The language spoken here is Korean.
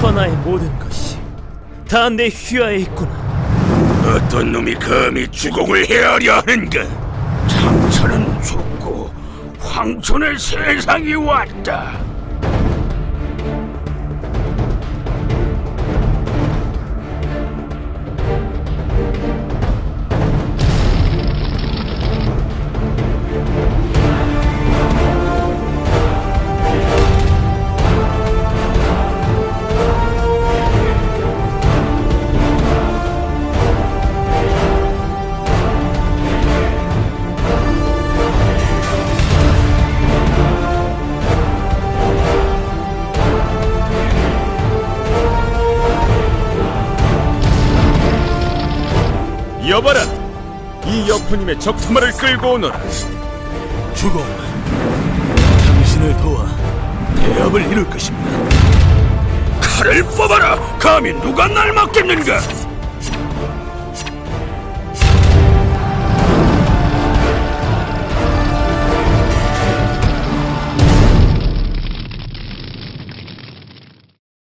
천하의 모든 것이 다 내 휘하에 있구나. 어떤 놈이 감히 주공을 헤아려 하는가? 장천은 죽고 황천의 세상이 왔다. 여봐라 이 여포님의 적토마를 끌고 오너라 주공, 당신을 도와 대업을 이룰 것입니다. 칼을 뽑아라. 감히 누가 날 막겠는가?